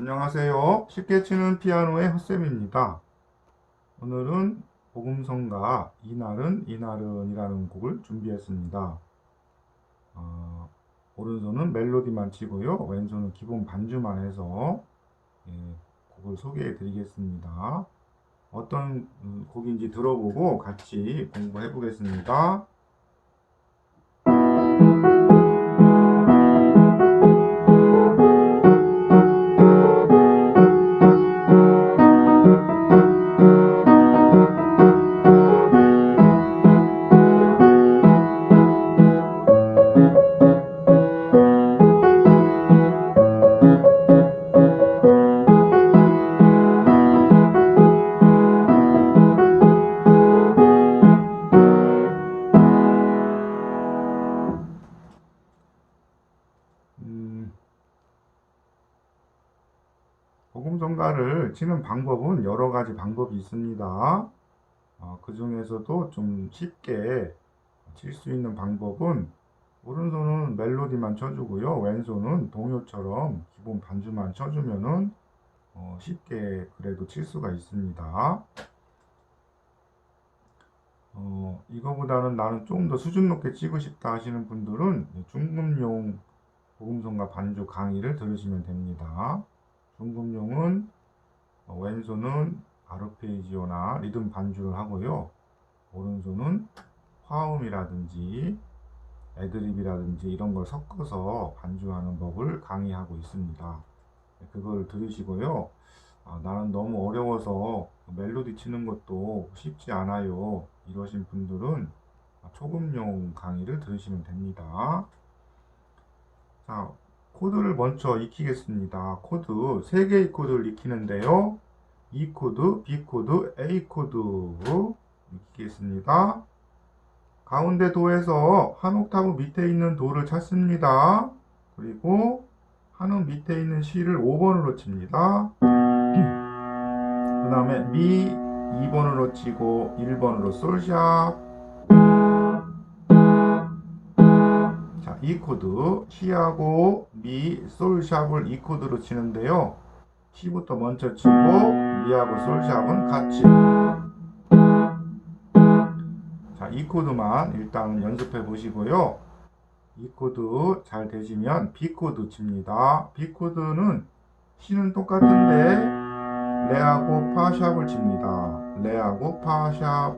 안녕하세요. 쉽게 치는 피아노의 헛쌤입니다. 오늘은 복음성가 이날은 이날은이라는 곡을 준비했습니다. 어, 오른손은 멜로디만 치고요. 왼손은 기본 반주만 해서 예, 곡을 소개해 드리겠습니다. 어떤 음, 곡인지 들어보고 같이 공부해 보겠습니다. 복음성가를 치는 방법은 여러 가지 방법이 있습니다. 어, 그 중에서도 좀 쉽게 칠 수 있는 방법은 오른손은 멜로디만 쳐주고요. 왼손은 동요처럼 기본 반주만 쳐주면은 어, 쉽게 그래도 칠 수가 있습니다. 어, 이거보다는 나는 좀더 수준 높게 치고 싶다 하시는 분들은 중급용 복음성가 반주 강의를 들으시면 됩니다. 어, 왼손은 아르페지오나 리듬 반주를 하고요. 오른손은 화음이라든지 애드립이라든지 이런 걸 섞어서 반주하는 법을 강의하고 있습니다. 네, 그걸 들으시고요. 아, 나는 너무 어려워서 멜로디 치는 것도 쉽지 않아요. 이러신 분들은 초급용 강의를 들으시면 됩니다. 자, 코드를 먼저 익히겠습니다. 코드, 세 개의 코드를 익히는데요. E 코드, B 코드, A 코드 익히겠습니다. 가운데 도에서 한 옥타브 밑에 있는 도를 찾습니다. 그리고 한음 밑에 있는 C를 5번으로 칩니다. 그 다음에 미 2번으로 치고 1번으로 솔샵 자, 이 코드 C하고 미, 솔샵을 이 코드로 치는데요. C부터 먼저 치고 미하고 솔샵은 같이 자, 이 코드만 일단 연습해 보시고요. 이 코드 잘 되시면 B 코드 칩니다. B 코드는 C는 똑같은데 레하고 파샵을 칩니다. 레하고 파샵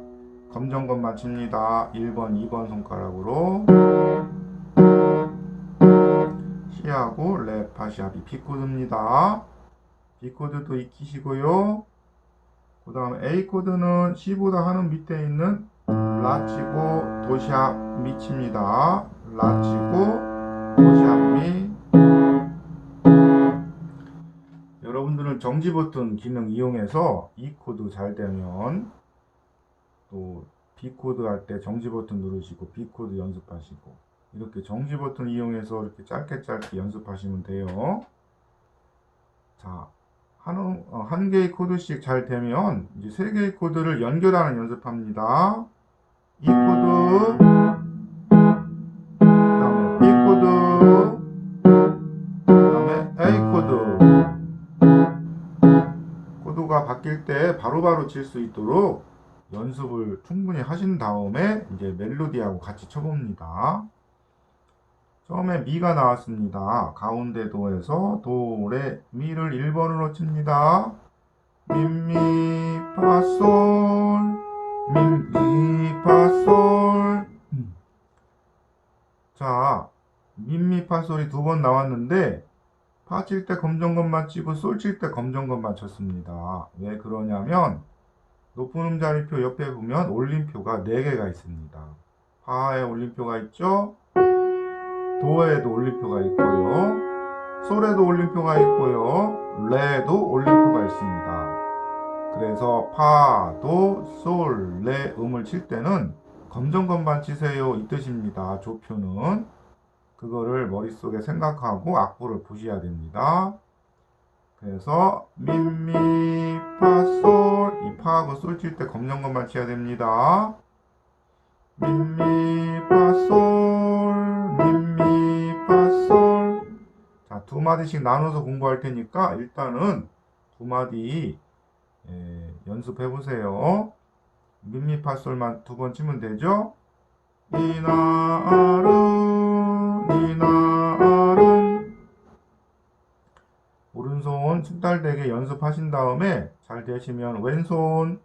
검정것만 칩니다. 1번, 2번 손가락으로 C하고 레 파샵이 B 코드입니다. B 코드도 익히시고요. 그 다음 A 코드는 C보다 하는 밑에 있는 라 치고 도샵 미 칩니다. 라 치고 도샵 미 여러분들은 정지 버튼 기능 이용해서 이 코드 잘 되면 또 B 코드 할 때 정지 버튼 누르시고 B 코드 연습하시고 이렇게 정지 버튼 이용해서 이렇게 짧게 짧게 연습하시면 돼요. 자, 한, 어, 한 개의 코드씩 잘 되면 이제 세 개의 코드를 연결하는 연습합니다. 이 코드, 코드, 그 다음에 A 코드. 코드가 바뀔 때 바로바로 칠 수 있도록 연습을 충분히 하신 다음에 이제 멜로디하고 같이 쳐봅니다. 처음에 미가 나왔습니다. 가운데 도에서 도, 레, 미를 1번으로 칩니다. 미미, 파, 솔, 미미, 파, 솔. 음. 자, 미미, 파, 솔이 두 번 나왔는데 파 칠 때 검정것만 치고 솔 칠 때 검정것만 쳤습니다. 왜 그러냐면 높은 음자리표 옆에 보면 올림표가 4개가 있습니다. 파에 올림표가 있죠? 도에도 올림표가 있고요. 솔에도 올림표가 있고요. 레에도 올림표가 있습니다. 그래서 파, 도, 솔, 레 음을 칠 때는 검정건반 치세요 이 뜻입니다. 조표는 그거를 머릿속에 생각하고 악보를 보셔야 됩니다. 그래서 미미 파솔 이 파하고 솔 칠 때 검정건반 쳐야 됩니다. 미미 파솔 마디씩 나눠서 공부할 테니까 일단은 두 마디 예, 연습해 보세요. 미미파솔만 두 번 치면 되죠? 이날은 이날은 오른손 숙달되게 연습하신 다음에 잘 되시면 왼손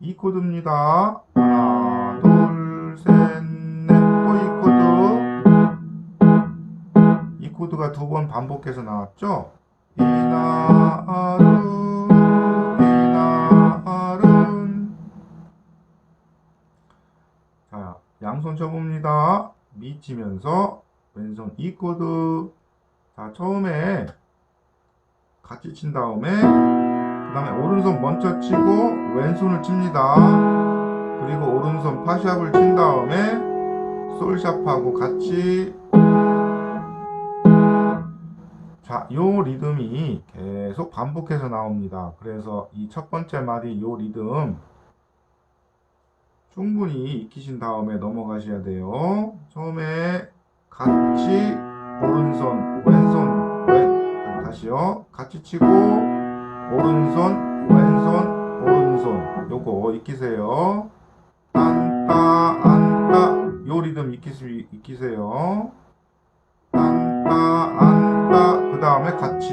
이 코드입니다. 하나, 둘, 셋, 두 번 반복해서 나왔죠? 이날은, 이날은. 자, 양손 쳐봅니다. 미 치면서 왼손 이 코드. 자, 처음에 같이 친 다음에 그 다음에 오른손 먼저 치고 왼손을 칩니다. 그리고 오른손 파샵을 친 다음에 솔샵하고 같이 자, 요 리듬이 계속 반복해서 나옵니다. 그래서 이 첫 번째 마디 요 리듬 충분히 익히신 다음에 넘어가셔야 돼요. 처음에 같이 오른손, 왼손, 왼, 다시요. 같이 치고 오른손, 왼손, 오른손. 요거 익히세요. 딴따, 안따. 요 리듬 익히시, 익히세요. 딴따, 안따. 그 다음에 같이.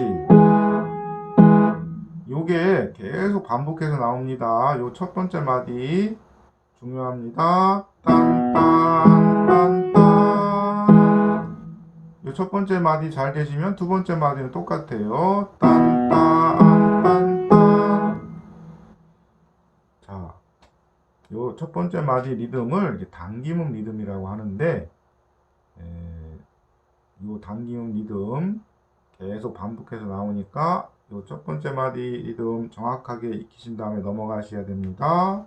요게 계속 반복해서 나옵니다. 요 첫 번째 마디. 중요합니다. 딴딴, 딴딴. 요 첫 번째 마디 잘 되시면 두 번째 마디는 똑같아요. 딴딴, 딴딴. 자, 요 첫 번째 마디 리듬을 당김음 리듬이라고 하는데, 에, 요 당김음 리듬 계속 반복해서 나오니까 요첫 번째 마디 리듬 정확하게 익히신 다음에 넘어가셔야 됩니다.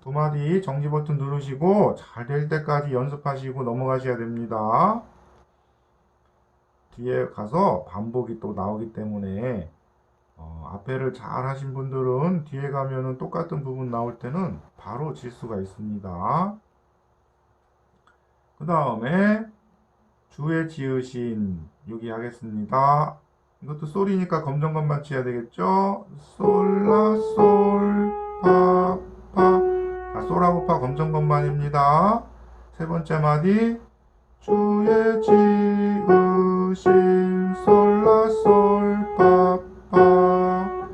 두 마디 정지 버튼 누르시고 잘 될 때까지 연습하시고 넘어가셔야 됩니다. 뒤에 가서 반복이 또 나오기 때문에 어, 앞에를 잘 하신 분들은 뒤에 가면은 똑같은 부분 나올 때는 바로 질 수가 있습니다. 그 다음에 주에 지으신 여기 하겠습니다. 이것도 솔이니까 검정건만 치야 되겠죠? 솔라 솔 파 파. 자, 솔하고 파 검정건만입니다. 세 번째 마디 주의 지으신 솔라 솔 파 파.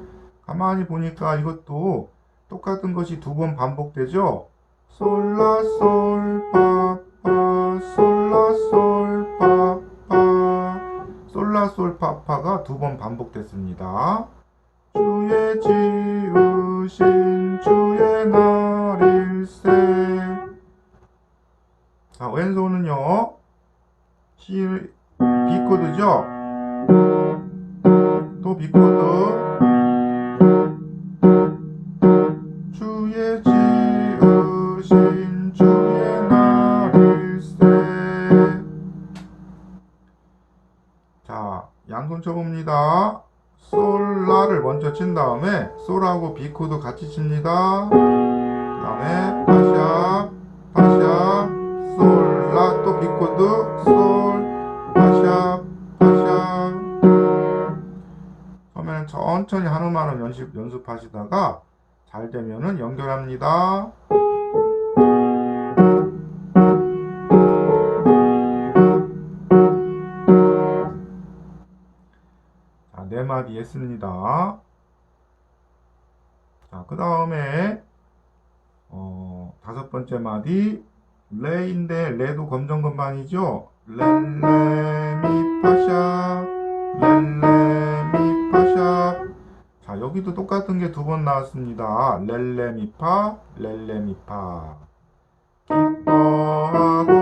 가만히 보니까 이것도 똑같은 것이 두 번 반복되죠? 솔라 솔파 파 솔라 솔 파 파 솔라솔 파파가 두 번 반복됐습니다. 주의 지으신 주의 날일세. 자, 왼손은요. C, B 코드죠? 또 B 코드. 자, 양손 쳐봅니다. 솔라를 먼저 친 다음에 솔하고 B 코드 같이 칩니다. 그 다음에 파샵, 파샵, 솔라 또 B 코드, 솔, 파샵, 파샵. 처음에는 천천히 한음한음 연습 연습하시다가 잘 되면은 연결합니다. 자, 네 마디 했습니다. 자, 그 다음에, 어, 다섯 번째 마디, 레인데, 레도 검정 건반이죠? 레, 레, 미, 파샵, 레, 레, 미, 파샵. 자, 여기도 똑같은 게 두 번 나왔습니다. 레, 레, 미, 파, 레, 레, 미, 파. 기뻐하고,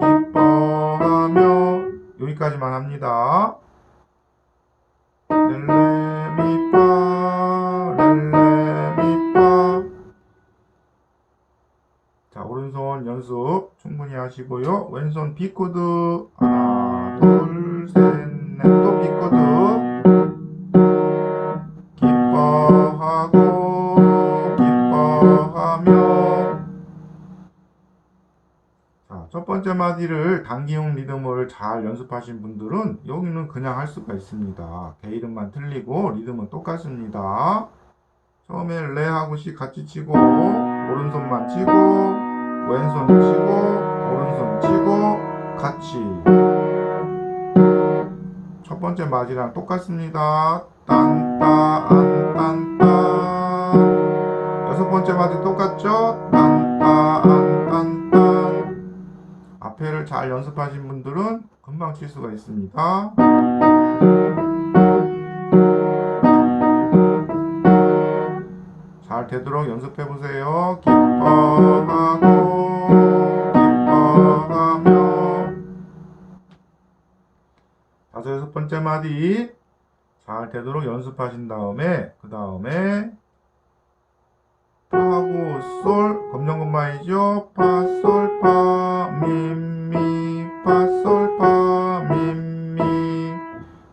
기뻐하며, 여기까지만 합니다. 자 오른손 연습 충분히 하시고요. 왼손 B 코드 하나 둘 셋 넷 또 B 코드 기뻐하고 마디를 단기용 리듬을 잘 연습하신 분들은 여기는 그냥 할 수가 있습니다. 개 이름만 틀리고 리듬은 똑같습니다. 처음에 레하고 시 같이 치고 오른손만 치고 왼손 치고 오른손 치고 같이 첫 번째 마디랑 똑같습니다. 딴따 안딴따 여섯 번째 마디 똑같죠? 딴따안딴딴 잘 연습하신 분들은 금방 칠 수가 있습니다. 잘 되도록 연습해 보세요. 기뻐하고 기뻐하며 다섯 여섯 번째 마디 잘 되도록 연습하신 다음에 그 다음에 파하고 솔 검정건마이죠 파솔파 미미 파 솔 파 미 미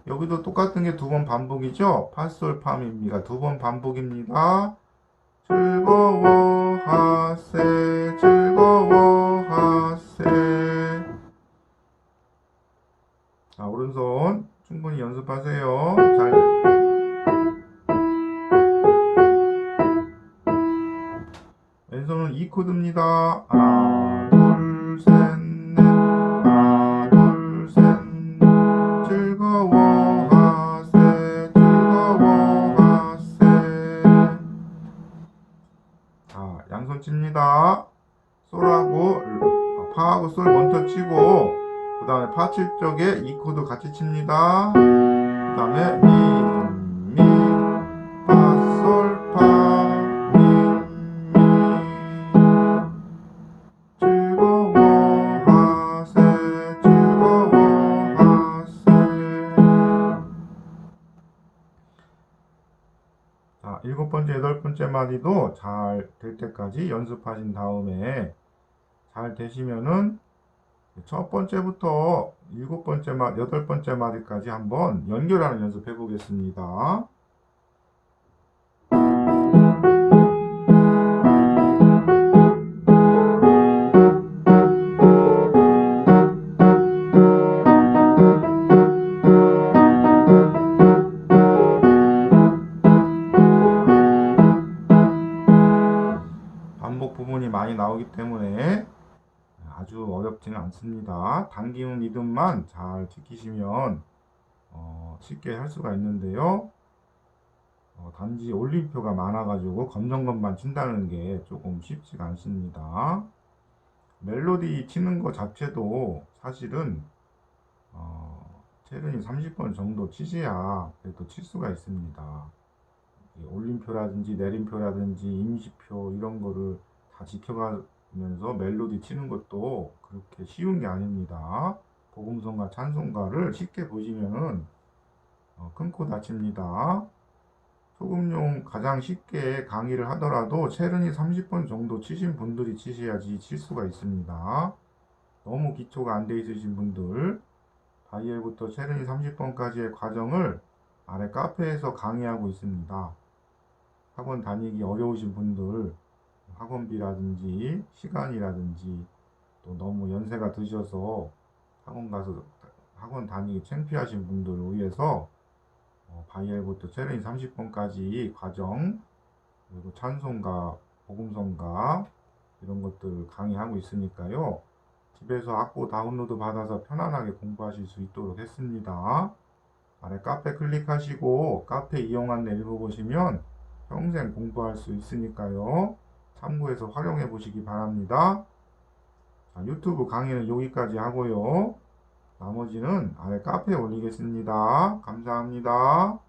여기도 똑같은 게 두 번 반복이죠? 파 솔 파 미 미가 두 번 반복입니다. 즐거워하세 즐거워하세. 자 오른손 충분히 연습하세요. 잘 왼손은 2코드입니다. 하나 둘 셋 자, 양손 칩니다. 솔하고 아, 파하고 솔 먼저 치고 그 다음에 파 칠 적에 이 코드 같이 칩니다. 그 다음에 미, 미, 자, 일곱 번째, 여덟 번째 마디도 잘 될 때까지 연습하신 다음에 잘 되시면은 첫 번째부터 일곱 번째 마, 여덟 번째 마디까지 한번 연결하는 연습 해 보겠습니다. 아주 어렵지는 않습니다. 단기운 리듬만 잘 지키시면 어, 쉽게 할 수가 있는데요. 어, 단지 올림표가 많아가지고 검정것만 친다는 게 조금 쉽지가 않습니다. 멜로디 치는 것 자체도 사실은 어, 체른이 30번 정도 치셔야 그래도 칠 수가 있습니다. 이 올림표라든지 내림표라든지 임시표 이런 거를 다 지켜가 면서 멜로디 치는 것도 그렇게 쉬운 게 아닙니다. 복음성과 찬송가를 쉽게 보시면은 어, 큰코 다칩니다. 소금용 가장 쉽게 강의를 하더라도 체른이 30번 정도 치신 분들이 치셔야지 칠 수가 있습니다. 너무 기초가 안 돼 있으신 분들 바이엘부터 체른이 30번까지의 과정을 아래 카페에서 강의하고 있습니다. 학원 다니기 어려우신 분들 학원비라든지 시간이라든지 또 너무 연세가 드셔서 학원 가서 학원 다니기 창피하신 분들을 위해서 어, 바이엘부터 체르인 30번까지 과정 그리고 찬송가 복음성가 이런 것들 강의하고 있으니까요 집에서 악보 다운로드 받아서 편안하게 공부하실 수 있도록 했습니다 아래 카페 클릭하시고 카페 이용 안내 읽어보시면 평생 공부할 수 있으니까요. 참고해서 활용해 보시기 바랍니다. 자, 유튜브 강의는 여기까지 하고요. 나머지는 아래 카페에 올리겠습니다. 감사합니다.